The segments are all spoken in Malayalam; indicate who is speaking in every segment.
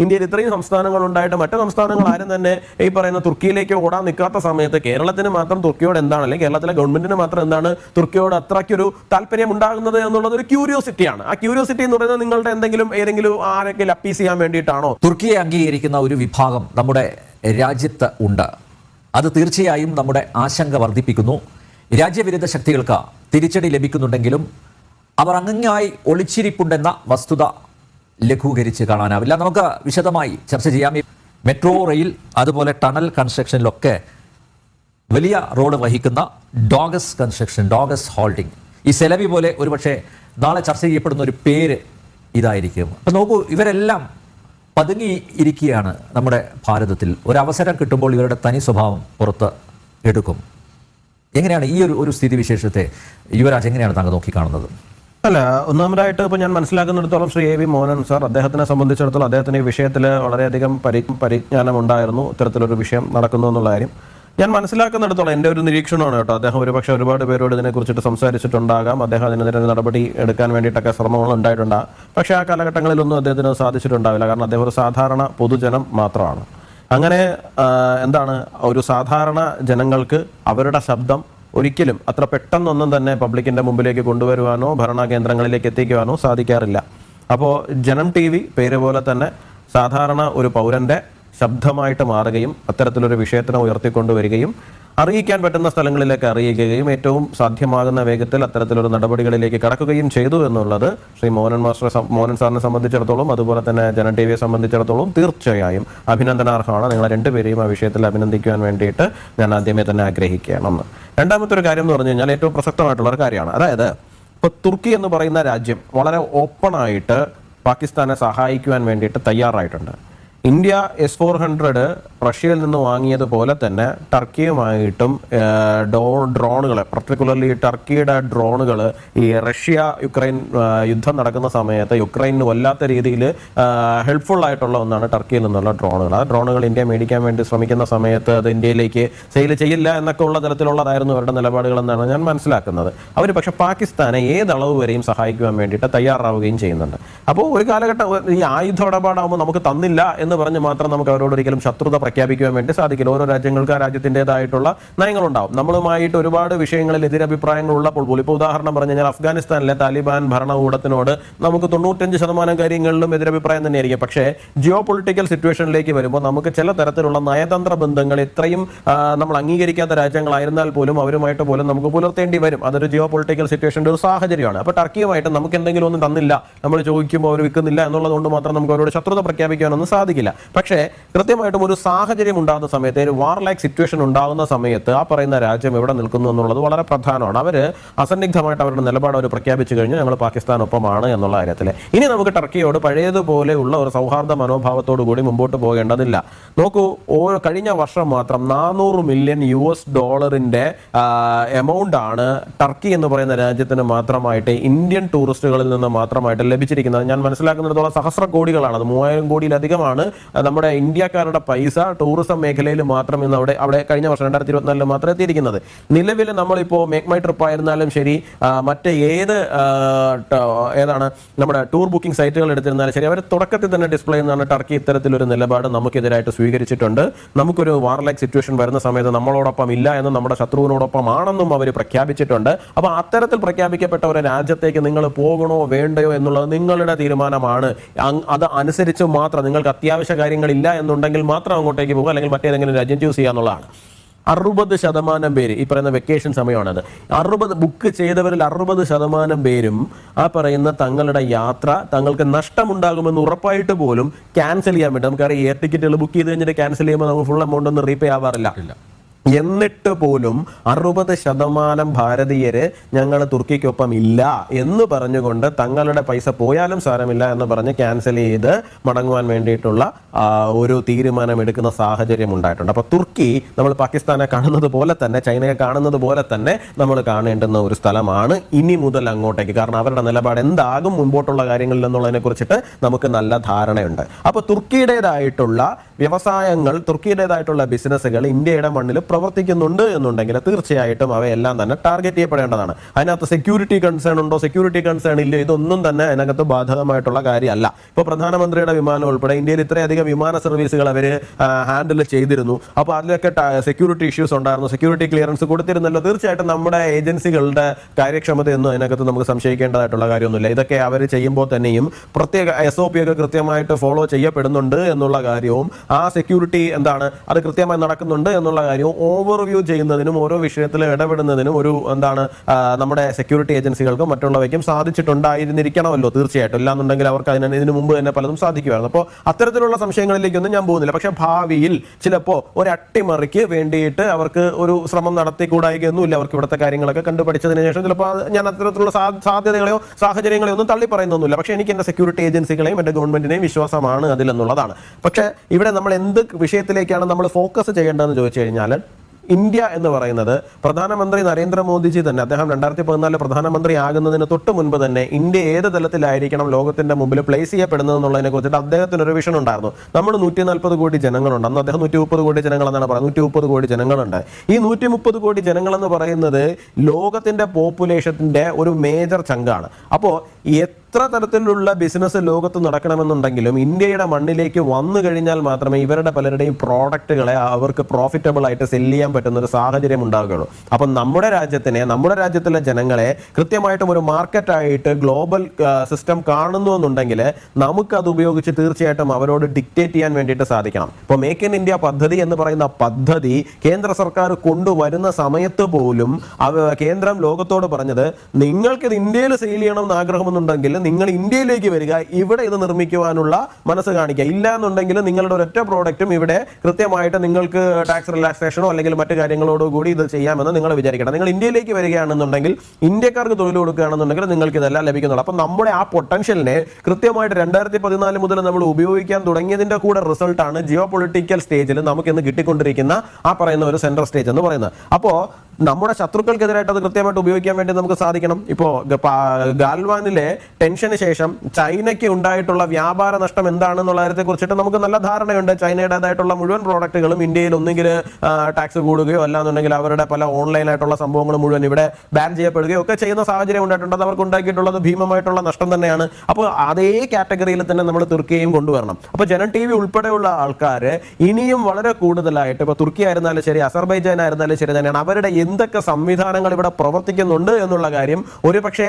Speaker 1: ഇന്ത്യയിൽ ഇത്രയും സംസ്ഥാനങ്ങൾ ഉണ്ടായിട്ട് മറ്റു സംസ്ഥാനങ്ങൾ ആരും തന്നെ ഈ പറയുന്ന തുർക്കിയിലേക്ക് ഓടാൻ നിൽക്കാത്ത സമയത്ത് കേരളത്തിന് മാത്രം തുർക്കിയോട് എന്താണ്? അല്ലെങ്കിൽ കേരളത്തിലെ ഗവൺമെന്റിന് മാത്രം എന്താണ് തുർക്കിയോട് അത്രയ്ക്കൊരു താല്പര്യം ഉണ്ടാകുന്നത് എന്നുള്ളത് ഒരു ക്യൂരിയോസിറ്റിയാണ്. ആ ക്യൂരിയോസിറ്റി എന്ന് പറയുന്നത് നിങ്ങളുടെ എന്തെങ്കിലും ഏതെങ്കിലും ആരെങ്കിലും അപ്പീസ് ചെയ്യാൻ വേണ്ടിയിട്ടാണോ?
Speaker 2: തുർക്കിയെ അംഗീകരിക്കുന്ന ഒരു വിഭാഗം നമ്മുടെ രാജ്യത്ത് ഉണ്ട്. അത് തീർച്ചയായും നമ്മുടെ ആശങ്ക വർദ്ധിപ്പിക്കുന്നു. രാജ്യവിരുദ്ധ ശക്തികൾക്ക് തിരിച്ചടി ലഭിക്കുന്നുണ്ടെങ്കിലും അവർ അങ്ങായി ഒളിച്ചിരിപ്പുണ്ടെന്ന വസ്തുത ലഘൂകരിച്ച് കാണാനാവില്ല. നമുക്ക് വിശദമായി ചർച്ച ചെയ്യാം. മെട്രോ റെയിൽ അതുപോലെ ടണൽ കൺസ്ട്രക്ഷനിലൊക്കെ വലിയ റോഡ് വഹിക്കുന്ന ഡോഗസ് കൺസ്ട്രക്ഷൻ ഡോഗസ് ഹോൾഡിംഗ്. ഈ സെലവി പോലെ ഒരുപക്ഷെ നാളെ ചർച്ച ചെയ്യപ്പെടുന്ന ഒരു പേര് ഇതായിരിക്കും. അപ്പം നോക്കൂ ഇവരെല്ലാം പതുങ്ങി ഇരിക്കുകയാണ് നമ്മുടെ ഭാരതത്തിൽ. ഒരവസരം കിട്ടുമ്പോൾ ഇവരുടെ തനി സ്വഭാവം പുറത്ത് എടുക്കും. എങ്ങനെയാണ് ഈ ഒരു ഒരു സ്ഥിതിവിശേഷത്തെ യുവരാജ് എങ്ങനെയാണ് താങ്കൾ നോക്കിക്കാണുന്നത്?
Speaker 1: അല്ല ഒന്നാമതായിട്ട് ഇപ്പോൾ ഞാൻ മനസ്സിലാക്കുന്നിടത്തോളം Shri A V Mohanan sir അദ്ദേഹത്തിനെ സംബന്ധിച്ചിടത്തോളം അദ്ദേഹത്തിന് ഈ വിഷയത്തിൽ വളരെയധികം പരി പരിജ്ഞാനം ഉണ്ടായിരുന്നു ഇത്തരത്തിലൊരു വിഷയം നടക്കുന്നു എന്നുള്ള കാര്യം. ഞാൻ മനസ്സിലാക്കുന്നിടത്തോളം എന്റെ ഒരു നിരീക്ഷണമാണ് കേട്ടോ. അദ്ദേഹം ഒരുപക്ഷെ ഒരുപാട് പേരോട് ഇതിനെക്കുറിച്ചിട്ട് സംസാരിച്ചിട്ടുണ്ടാകാം. അദ്ദേഹം അതിനെതിരെ നടപടി എടുക്കാൻ വേണ്ടിയിട്ടൊക്കെ ശ്രമങ്ങൾ ഉണ്ടായിട്ടുണ്ടാകും പക്ഷേ ആ കാലഘട്ടങ്ങളിലൊന്നും അദ്ദേഹത്തിന് സാധിച്ചിട്ടുണ്ടാവില്ല. കാരണം അദ്ദേഹം ഒരു സാധാരണ പൊതുജനം മാത്രമാണ്. അങ്ങനെ എന്താണ് ഒരു സാധാരണ ജനങ്ങൾക്ക് അവരുടെ ശബ്ദം ഒരിക്കലും അത്ര പെട്ടെന്നൊന്നും തന്നെ പബ്ലിക്കിന്റെ മുമ്പിലേക്ക് കൊണ്ടുവരുവാനോ ഭരണ കേന്ദ്രങ്ങളിലേക്ക് എത്തിക്കുവാനോ സാധിക്കാറില്ല. അപ്പോൾ ജനം ടി വി പേര് പോലെ തന്നെ സാധാരണ ഒരു പൗരന്റെ ശബ്ദമായിട്ട് മാറുകയും അത്തരത്തിലൊരു വിഷയത്തിനെ ഉയർത്തിക്കൊണ്ടുവരികയും അറിയിക്കാൻ പറ്റുന്ന സ്ഥലങ്ങളിലേക്ക് അറിയിക്കുകയും ഏറ്റവും സാധ്യമാകുന്ന വേഗത്തിൽ അത്തരത്തിലൊരു നടപടികളിലേക്ക് കടക്കുകയും ചെയ്തു എന്നുള്ളത് ശ്രീ മോഹൻ മാസ്റ്ററെ മോഹൻ സാറിനെ സംബന്ധിച്ചിടത്തോളം അതുപോലെ തന്നെ ജന ടി വിയെ സംബന്ധിച്ചിടത്തോളം തീർച്ചയായും അഭിനന്ദനാർഹമാണ്. നിങ്ങളെ രണ്ടുപേരെയും ആ വിഷയത്തിൽ അഭിനന്ദിക്കുവാൻ വേണ്ടിയിട്ട് ഞാൻ ആദ്യമേ തന്നെ ആഗ്രഹിക്കുകയാണെന്ന് രണ്ടാമത്തെ ഒരു കാര്യം എന്ന് പറഞ്ഞു കഴിഞ്ഞാൽ ഏറ്റവും പ്രസക്തമായിട്ടുള്ള ഒരു കാര്യമാണ്. അതായത് ഇപ്പോൾ തുർക്കി എന്ന് പറയുന്ന രാജ്യം വളരെ ഓപ്പണായിട്ട് പാകിസ്ഥാനെ സഹായിക്കുവാൻ വേണ്ടിയിട്ട് തയ്യാറായിട്ടുണ്ട്. ഇന്ത്യ എസ് ഫോർ ഹൺഡ്രഡ് റഷ്യയിൽ നിന്ന് വാങ്ങിയതുപോലെ തന്നെ ടർക്കിയുമായിട്ടും ഡോ ഡ്രോണുകൾ പർട്ടിക്കുലർലി ടർക്കിയുടെ ഡ്രോണുകൾ ഈ റഷ്യ യുക്രൈൻ യുദ്ധം നടക്കുന്ന സമയത്ത് യുക്രൈന് വല്ലാത്ത രീതിയിൽ ഹെൽപ്ഫുൾ ആയിട്ടുള്ള ഒന്നാണ് ടർക്കിയിൽ നിന്നുള്ള ഡ്രോണുകൾ. ആ ഡ്രോണുകൾ ഇന്ത്യ മേടിക്കാൻ വേണ്ടി ശ്രമിക്കുന്ന സമയത്ത് അത് ഇന്ത്യയിലേക്ക് സെയിൽ ചെയ്യില്ല എന്നൊക്കെ ഉള്ള തരത്തിലുള്ളതായിരുന്നു അവരുടെ നിലപാടുകൾ എന്നാണ് ഞാൻ മനസ്സിലാക്കുന്നത്. അവർ പക്ഷേ പാകിസ്ഥാനെ ഏതളവ് വരെയും സഹായിക്കുവാൻ വേണ്ടിയിട്ട് തയ്യാറാവുകയും ചെയ്യുന്നുണ്ട്. അപ്പോൾ ഒരു കാലഘട്ടം ഈ ആയുധ ഇടപാടാകുമ്പോൾ നമുക്ക് തന്നില്ല എന്ന് പറഞ്ഞ് മാത്രം നമുക്ക് അവരോട് ഒരിക്കലും ശത്രുത പ്രഖ്യാപിക്കുവാൻ വേണ്ടി സാധിക്കില്ല. ഓരോ രാജ്യങ്ങൾക്ക് ആ രാജ്യത്തിന്റെതായിട്ടുള്ള നയങ്ങളുണ്ടാവും. നമ്മളുമായിട്ട് ഒരുപാട് വിഷയങ്ങളിൽ എതിരഭിപ്രായങ്ങൾ ഉള്ളപ്പോൾ പോലും ഇപ്പോൾ ഉദാഹരണം പറഞ്ഞു കഴിഞ്ഞാൽ അഫ്ഗാനിസ്ഥാനിലെ താലിബാൻ ഭരണകൂടത്തിനോട് നമുക്ക് തൊണ്ണൂറ്റഞ്ച് ശതമാനം കാര്യങ്ങളിലും എതിരഭിപ്രായം തന്നെയായിരിക്കും. പക്ഷേ ജിയോ പൊളിറ്റിക്കൽ സിറ്റുവേഷനിലേക്ക് വരുമ്പോൾ നമുക്ക് ചില തരത്തിലുള്ള നയതന്ത്ര ബന്ധങ്ങൾ ഇത്രയും നമ്മൾ അംഗീകരിക്കാത്ത രാജ്യങ്ങളായിരുന്നാൽ പോലും അവരുമായിട്ട് പോലും നമുക്ക് പുലർത്തേണ്ടി വരും. അതൊരു ജിയോ പൊളിറ്റിക്കൽ സിറ്റുവേഷന്റെ ഒരു സാഹചര്യമാണ്. അപ്പോൾ ടർക്കിയുമായിട്ട് നമുക്ക് എന്തെങ്കിലും ഒന്നും തന്നില്ല. നമ്മൾ ചോദിക്കുമ്പോൾ അവർ വിൽക്കുന്നില്ല എന്നുള്ളതുകൊണ്ട് മാത്രം നമുക്ക് അവരോട് ശത്രുത പ്രഖ്യാപിക്കാനൊന്നും സാധിക്കില്ല. പക്ഷേ കൃത്യമായിട്ടും ഒരു സാഹചര്യം ഉണ്ടാകുന്ന സമയത്ത് ഒരു വാർ ലൈക്ക് സിറ്റുവേഷൻ ഉണ്ടാകുന്ന സമയത്ത് ആ പറയുന്ന രാജ്യം എവിടെ നിൽക്കുന്നു എന്നുള്ളത് വളരെ പ്രധാനമാണ്. അവർ അസന്നിഗ്ധമായിട്ട് അവരുടെ നിലപാട് അവർ പ്രഖ്യാപിച്ചു കഴിഞ്ഞാൽ ഞങ്ങൾ പാകിസ്ഥാനൊപ്പമാണ് എന്നുള്ള കാര്യത്തിൽ ഇനി നമുക്ക് ടർക്കിയോട് പഴയതുപോലെയുള്ള ഒരു സൗഹാർദ്ദ മനോഭാവത്തോടു കൂടി മുമ്പോട്ട് പോകേണ്ടതില്ല. നോക്കൂ ഓരോ കഴിഞ്ഞ വർഷം മാത്രം നാനൂറ് മില്യൺ യു എസ് ഡോളറിന്റെ എമൗണ്ട് ആണ് ടർക്കി എന്ന് പറയുന്ന രാജ്യത്തിന് മാത്രമായിട്ട് ഇന്ത്യൻ ടൂറിസ്റ്റുകളിൽ നിന്ന് മാത്രമായിട്ട് ലഭിച്ചിരിക്കുന്നത്. ഞാൻ മനസ്സിലാക്കുന്നിടത്തോളം സഹസ്ര കോടികളാണ്. അത് മൂവായിരം കോടിയിലധികമാണ്. നമ്മുടെ ഇന്ത്യക്കാരുടെ പൈസ ടൂറിസം മേഖലയിൽ മാത്രം ഇന്ന് അവിടെ അവിടെ കഴിഞ്ഞ വർഷം രണ്ടായിരത്തി ഇരുപത്തിനാലിൽ മാത്രം എത്തിയിരിക്കുന്നത്. നിലവിൽ നമ്മളിപ്പോൾ മേക്ക് മൈ ട്രിപ്പ് ആയിരുന്നാലും ശരി മറ്റേ ഏത് ഏതാണ് നമ്മുടെ ടൂർ ബുക്കിംഗ് സൈറ്റുകൾ എടുത്തിരുന്നാലും ശരി അവർ തുടക്കത്തിൽ തന്നെ ഡിസ്പ്ലേ ചെയ്യുന്നതാണ് ടർക്കി ഇത്തരത്തിലൊരു നിലപാട് നമുക്കെതിരായിട്ട് സ്വീകരിച്ചിട്ടുണ്ട്. നമുക്കൊരു വാർലൈക്ക് സിറ്റുവേഷൻ വരുന്ന സമയത്ത് നമ്മളോടൊപ്പം ഇല്ല എന്നും നമ്മുടെ ശത്രുവിനോടൊപ്പം ആണെന്നും അവർ പ്രഖ്യാപിച്ചിട്ടുണ്ട്. അപ്പോൾ അത്തരത്തിൽ പ്രഖ്യാപിക്കപ്പെട്ട ഒരു രാജ്യത്തേക്ക് നിങ്ങൾ പോകണോ വേണ്ടയോ എന്നുള്ളത് നിങ്ങളുടെ തീരുമാനമാണ്. അങ് അത് അനുസരിച്ച് മാത്രം നിങ്ങൾക്ക് അത്യാവശ്യ കാര്യങ്ങളില്ല എന്നുണ്ടെങ്കിൽ മാത്രം അങ്ങോട്ടേക്ക് പോകുക അല്ലെങ്കിൽ മറ്റേതെങ്കിലും രാജ്യം ചൂസ് ചെയ്യുക എന്നുള്ളതാണ്. അറുപത് ശതമാനം പേര് ഈ പറയുന്ന വെക്കേഷൻ സമയമാണത്. അറുപത് ബുക്ക് ചെയ്തവരിൽ അറുപത് ശതമാനം പേരും ആ പറയുന്ന തങ്ങളുടെ യാത്ര തങ്ങൾക്ക് നഷ്ടമുണ്ടാകുമെന്ന് ഉറപ്പായിട്ട് പോലും ക്യാൻസൽ ചെയ്യാൻ വേണ്ടി. നമുക്കറിയാം എയർ ടിക്കറ്റുകൾ ബുക്ക് ചെയ്ത് കഴിഞ്ഞിട്ട് ക്യാൻസൽ ചെയ്യുമ്പോൾ നമുക്ക് ഫുൾ എമൗണ്ട് ഒന്നും റീപേ ആവാറില്ല. എന്നിട്ട് പോലും അറുപത് ശതമാനം ഭാരതീയര് ഞങ്ങൾ തുർക്കിക്കൊപ്പം ഇല്ല എന്ന് പറഞ്ഞുകൊണ്ട് തങ്ങളുടെ പൈസ പോയാലും സാരമില്ല എന്ന് പറഞ്ഞ് ക്യാൻസൽ ചെയ്ത് മടങ്ങുവാൻ വേണ്ടിയിട്ടുള്ള ഒരു തീരുമാനം എടുക്കുന്ന സാഹചര്യം ഉണ്ടായിട്ടുണ്ട്. അപ്പോൾ തുർക്കി നമ്മൾ പാകിസ്ഥാനെ കാണുന്നത് പോലെ തന്നെ ചൈനയെ കാണുന്നത് പോലെ തന്നെ നമ്മൾ കാണേണ്ടുന്ന ഒരു സ്ഥലമാണ് ഇനി മുതൽ അങ്ങോട്ടേക്ക്. കാരണം അവരുടെ നിലപാട് എന്താകും മുൻപോട്ടുള്ള കാര്യങ്ങളിൽ എന്നുള്ളതിനെ കുറിച്ചിട്ട് നമുക്ക് നല്ല ധാരണയുണ്ട്. അപ്പോൾ തുർക്കിയുടേതായിട്ടുള്ള വ്യവസായങ്ങൾ തുർക്കിയുടേതായിട്ടുള്ള ബിസിനസ്സുകൾ ഇന്ത്യയുടെ മണ്ണിൽ പ്രവർത്തിക്കുന്നുണ്ട് എന്നുണ്ടെങ്കിൽ തീർച്ചയായിട്ടും അവയെല്ലാം തന്നെ ടാർഗറ്റ് ചെയ്യപ്പെടേണ്ടതാണ്. അതിനകത്ത് സെക്യൂരിറ്റി കൺസേൺ ഉണ്ടോ സെക്യൂരിറ്റി കൺസേൺ ഇല്ലയോ ഇതൊന്നും തന്നെ അതിനകത്ത് ബാധകമായിട്ടുള്ള കാര്യമല്ല. ഇപ്പോൾ പ്രധാനമന്ത്രിയുടെ വിമാനം ഉൾപ്പെടെ ഇന്ത്യയിൽ ഇത്രയധികം വിമാന സർവീസുകൾ അവർ ഹാൻഡിൽ ചെയ്തിരുന്നു. അപ്പോൾ അതിലൊക്കെ സെക്യൂരിറ്റി ഇഷ്യൂസ് ഉണ്ടായിരുന്നു. സെക്യൂരിറ്റി ക്ലിയറൻസ് കൊടുത്തിരുന്നല്ലോ. തീർച്ചയായിട്ടും നമ്മുടെ ഏജൻസികളുടെ കാര്യക്ഷമതയൊന്നും അതിനകത്ത് നമുക്ക് സംശയിക്കേണ്ടതായിട്ടുള്ള കാര്യമൊന്നുമില്ല. ഇതൊക്കെ അവർ ചെയ്യുമ്പോൾ തന്നെയും പ്രത്യേക എസ് ഒക്കെ കൃത്യമായിട്ട് ഫോളോ ചെയ്യപ്പെടുന്നുണ്ട് എന്നുള്ള കാര്യവും ആ സെക്യൂരിറ്റി എന്താണ്? അത് കൃത്യമായി നടക്കുന്നുണ്ട് എന്നുള്ള കാര്യവും ഓവർവ്യൂ ചെയ്യുന്നതിനും ഓരോ വിഷയത്തിൽ ഇടപെടുന്നതിനും ഒരു എന്താണ് നമ്മുടെ സെക്യൂരിറ്റി ഏജൻസികൾക്കും മറ്റുള്ളവയ്ക്കും സാധിച്ചിട്ടുണ്ടായിരുന്നിരിക്കണമല്ലോ തീർച്ചയായിട്ടും. ഇല്ലാന്നുണ്ടെങ്കിൽ അവർക്ക് അതിന് ഇതിനു മുമ്പ് തന്നെ പലതും സാധിക്കുമായിരുന്നു. അപ്പോൾ അത്തരത്തിലുള്ള സംശയങ്ങളിലേക്കൊന്നും ഞാൻ പോകുന്നില്ല. പക്ഷേ ഭാവിയിൽ ചിലപ്പോൾ ഒരു അട്ടിമറിക്ക് വേണ്ടിയിട്ട് അവർക്ക് ഒരു ശ്രമം നടത്തിക്കൂടായികയൊന്നുമില്ല. അവർക്ക് ഇവിടുത്തെ കാര്യങ്ങളൊക്കെ കണ്ടുപഠിച്ചതിന് ശേഷം ചിലപ്പോൾ ഞാൻ അത്തരത്തിലുള്ള സാധ്യതകളെയോ സാഹചര്യങ്ങളെയോ ഒന്നും തള്ളി പറയുന്നൊന്നുമില്ല പക്ഷേ എനിക്ക് എന്റെ സെക്യൂരിറ്റി ഏജൻസികളെയും എന്റെ ഗവൺമെന്റിനെയും വിശ്വാസമാണ് അതിലെന്നുള്ളതാണ്. പക്ഷേ ഇവിടെ നമ്മൾ എന്ത് വിഷയത്തിലേക്കാണ് നമ്മൾ ഫോക്കസ് ചെയ്യേണ്ടതെന്ന് ചോദിച്ചു കഴിഞ്ഞാൽ ഇന്ത്യ എന്ന് പറയുന്നത് പ്രധാനമന്ത്രി നരേന്ദ്രമോദിജി തന്നെ അദ്ദേഹം രണ്ടായിരത്തി പതിനാലിൽ പ്രധാനമന്ത്രി ആകുന്നതിന് തൊട്ട് മുൻപ് തന്നെ ഇന്ത്യ ഏത് തലത്തിലായിരിക്കണം ലോകത്തിന്റെ മുമ്പിൽ പ്ലേസ് ചെയ്യപ്പെടുന്നത് എന്നുള്ളതിനെ കുറിച്ചിട്ട് അദ്ദേഹത്തിന് ഒരു വിഷൻ ഉണ്ടായിരുന്നു. നമ്മൾ നൂറ്റി നാൽപ്പത് കോടി ജനങ്ങളുണ്ട്. അന്ന് അദ്ദേഹം നൂറ്റി മുപ്പത് കോടി ജനങ്ങൾ എന്നാണ് പറയുന്നത് നൂറ്റി മുപ്പത് കോടി ജനങ്ങളുണ്ട്. ഈ നൂറ്റി മുപ്പത് കോടി ജനങ്ങൾ എന്ന് പറയുന്നത് ലോകത്തിന്റെ പോപ്പുലേഷന്റെ ഒരു മേജർ ചങ്കാണ്. അപ്പോൾ എത്ര തരത്തിലുള്ള ബിസിനസ് ലോകത്ത് നടക്കണമെന്നുണ്ടെങ്കിലും ഇന്ത്യയുടെ മണ്ണിലേക്ക് വന്നു കഴിഞ്ഞാൽ മാത്രമേ ഇവരുടെ പലരുടെയും പ്രോഡക്റ്റുകളെ അവർക്ക് പ്രോഫിറ്റബിൾ ആയിട്ട് സെല്ല് ചെയ്യാൻ പറ്റുന്ന ഒരു സാഹചര്യം ഉണ്ടാവുകയുള്ളൂ. അപ്പം നമ്മുടെ രാജ്യത്തിനെ നമ്മുടെ രാജ്യത്തിലെ ജനങ്ങളെ കൃത്യമായിട്ടും ഒരു മാർക്കറ്റായിട്ട് ഗ്ലോബൽ സിസ്റ്റം കാണുന്നു എന്നുണ്ടെങ്കിൽ നമുക്ക് അത് ഉപയോഗിച്ച് തീർച്ചയായിട്ടും അവരോട് ഡിക്റ്റേറ്റ് ചെയ്യാൻ വേണ്ടിയിട്ട് സാധിക്കണം. ഇപ്പോൾ മേക്ക് ഇൻ ഇന്ത്യ പദ്ധതി എന്ന് പറയുന്ന പദ്ധതി കേന്ദ്ര സർക്കാർ കൊണ്ടുവരുന്ന സമയത്ത് പോലും കേന്ദ്രം ലോകത്തോട് പറഞ്ഞത് നിങ്ങൾക്ക് ഇത് ഇന്ത്യയിൽ സെയിൽ ചെയ്യണം എന്ന് ആഗ്രഹമെന്നുണ്ടെങ്കിൽ നിങ്ങൾ ഇന്ത്യയിലേക്ക് വരിക ഇവിടെ ഇത് നിർമ്മിക്കുവാനുള്ള മനസ്സ് കാണിക്കുക. ഇല്ല എന്നുണ്ടെങ്കിൽ നിങ്ങളുടെ ഒരൊറ്റ പ്രോഡക്റ്റും ഇവിടെ കൃത്യമായിട്ട് നിങ്ങൾക്ക് ടാക്സ് റിലാക്സേഷനോ അല്ലെങ്കിൽ മറ്റു കാര്യങ്ങളോടോ കൂടി ഇത് ചെയ്യാമെന്ന് നിങ്ങൾ വിചാരിക്കണം. നിങ്ങൾ ഇന്ത്യയിലേക്ക് വരികയാണെന്നുണ്ടെങ്കിൽ ഇന്ത്യക്കാർക്ക് തൊഴിൽ കൊടുക്കുകയാണെന്നുണ്ടെങ്കിൽ നിങ്ങൾക്ക് ഇതെല്ലാം ലഭിക്കുന്നുള്ളൂ. അപ്പം നമ്മുടെ ആ പൊട്ടൻഷ്യലിനെ കൃത്യമായിട്ട് രണ്ടായിരത്തി പതിനാല് മുതൽ നമ്മൾ ഉപയോഗിക്കാൻ തുടങ്ങിയതിന്റെ കൂടെ റിസൾട്ടാണ് ജിയോ പൊളിറ്റിക്കൽ സ്റ്റേജിൽ നമുക്ക് ഇന്ന് കിട്ടിക്കൊണ്ടിരിക്കുന്ന ആ പറയുന്ന ഒരു സെൻട്രൽ സ്റ്റേജ് എന്ന് പറയുന്നത്. അപ്പോൾ നമ്മുടെ ശത്രുക്കൾക്കെതിരായിട്ട് അത് കൃത്യമായിട്ട് ഉപയോഗിക്കാൻ വേണ്ടി നമുക്ക് സാധിക്കണം. ഇപ്പോ ഗാൽവാനിലെ ടെൻഷന് ശേഷം ചൈനയ്ക്ക് ഉണ്ടായിട്ടുള്ള വ്യാപാര നഷ്ടം എന്താണെന്നുള്ള കാര്യത്തെ കുറിച്ചിട്ട് നമുക്ക് നല്ല ധാരണയുണ്ട്. ചൈനയുടേതായിട്ടുള്ള മുഴുവൻ പ്രോഡക്റ്റുകളും ഇന്ത്യയിൽ ഒന്നുകിൽ ടാക്സ് കൂടുകയോ അല്ലാന്നുണ്ടെങ്കിൽ അവരുടെ പല ഓൺലൈനായിട്ടുള്ള സംഭവങ്ങൾ മുഴുവൻ ഇവിടെ ബാൻ ചെയ്യപ്പെടുകയോ ഒക്കെ ചെയ്യുന്ന സാഹചര്യം ഉണ്ടായിട്ടുണ്ട്. അത് അവർക്ക് ഉണ്ടാക്കിയിട്ടുള്ളത് ഭീമമായിട്ടുള്ള നഷ്ടം തന്നെയാണ്. അപ്പോൾ അതേ കാറ്റഗറിയിൽ തന്നെ നമ്മൾ തുർക്കിയെയും കൊണ്ടുവരണം. അപ്പോൾ ജനൻ ടി വി ഉൾപ്പെടെയുള്ള ആൾക്കാർ ഇനിയും വളരെ കൂടുതലായിട്ട് ഇപ്പോൾ തുർക്കി ആയിരുന്നാലും ശരി അസർബൈജാൻ ആയിരുന്നാലും ശരി തന്നെയാണ് അവരുടെ എന്തൊക്കെ സംവിധാനങ്ങൾ ഇവിടെ പ്രവർത്തിക്കുന്നുണ്ട് എന്നുള്ള കാര്യം ഒരു പക്ഷേ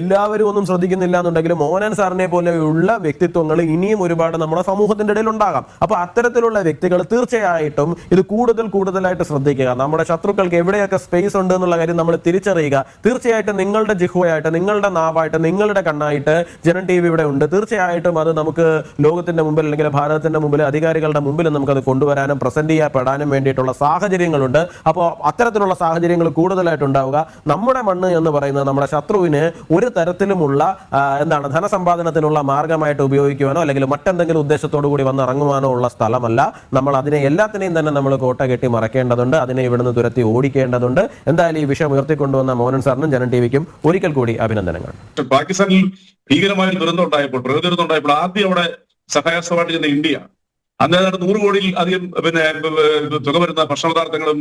Speaker 1: എല്ലാവരും ഒന്നും ശ്രദ്ധിക്കുന്നില്ല എന്നുണ്ടെങ്കിലും മോഹനൻ സാറിനെ പോലെയുള്ള വ്യക്തിത്വങ്ങൾ ഇനിയും ഒരുപാട് നമ്മുടെ സമൂഹത്തിന്റെ ഇടയിൽ ഉണ്ടാകാം. അപ്പോൾ അത്തരത്തിലുള്ള വ്യക്തികൾ തീർച്ചയായിട്ടും ഇത് കൂടുതൽ കൂടുതലായിട്ട് ശ്രദ്ധിക്കുക. നമ്മുടെ ശത്രുക്കൾക്ക് എവിടെയൊക്കെ സ്പേസ് ഉണ്ട് എന്നുള്ള കാര്യം നമ്മൾ തിരിച്ചറിയുക. തീർച്ചയായിട്ടും നിങ്ങളുടെ ജിഹുവായിട്ട് നിങ്ങളുടെ നാവായിട്ട് നിങ്ങളുടെ കണ്ണായിട്ട് ജനൻ ടി വി ഇവിടെ ഉണ്ട്. തീർച്ചയായിട്ടും അത് നമുക്ക് ലോകത്തിന്റെ മുമ്പിൽ അല്ലെങ്കിൽ ഭാരതത്തിന്റെ മുമ്പിൽ അധികാരികളുടെ മുമ്പിൽ അത് കൊണ്ടുവരാനും പ്രസന്റ് ചെയ്യപ്പെടാനും വേണ്ടിയിട്ടുള്ള സാഹചര്യങ്ങളുണ്ട്. അപ്പോൾ അത്തരത്തിലുള്ള സാഹചര്യങ്ങൾ കൂടുതലായിട്ട് ഉണ്ടാവുക നമ്മുടെ മണ്ണ് എന്ന് പറയുന്നത് നമ്മുടെ ശത്രുവിന് ഒരു തരത്തിലുമുള്ള എന്താണ് ധനസമ്പാദനത്തിനുള്ള മാർഗമായിട്ട് ഉപയോഗിക്കുവാനോ അല്ലെങ്കിൽ മറ്റെന്തെങ്കിലും ഉദ്ദേശത്തോടു കൂടി വന്ന് ഇറങ്ങുവാനോ ഉള്ള സ്ഥലമല്ല. നമ്മൾ അതിനെ എല്ലാത്തിനെയും തന്നെ നമ്മൾ കോട്ട കെട്ടി മറക്കേണ്ടതുണ്ട്. അതിനെ ഇവിടുന്ന് തുരത്തി ഓടിക്കേണ്ടതുണ്ട്. എന്തായാലും ഈ വിഷയം ഉയർത്തിക്കൊണ്ടുവന്ന മോഹൻ സാറിനും ജനൻ ടി വിക്കും ഒരിക്കൽ കൂടി അഭിനന്ദനങ്ങൾ.
Speaker 3: പാകിസ്ഥാനിൽ ഭീകരമായ ദുരന്തം ഉണ്ടായപ്പോൾ പ്രകൃതി ദുരന്തം ഉണ്ടായപ്പോൾ ആദ്യം അവിടെ സഹായസ്ഥമായിട്ട് ചെന്ന ഇന്ത്യ ഏതാണ്ട് നൂറ് കോടിയിൽ അധികം പിന്നെ തുക വരുന്ന ഭക്ഷണപദാർത്ഥങ്ങളും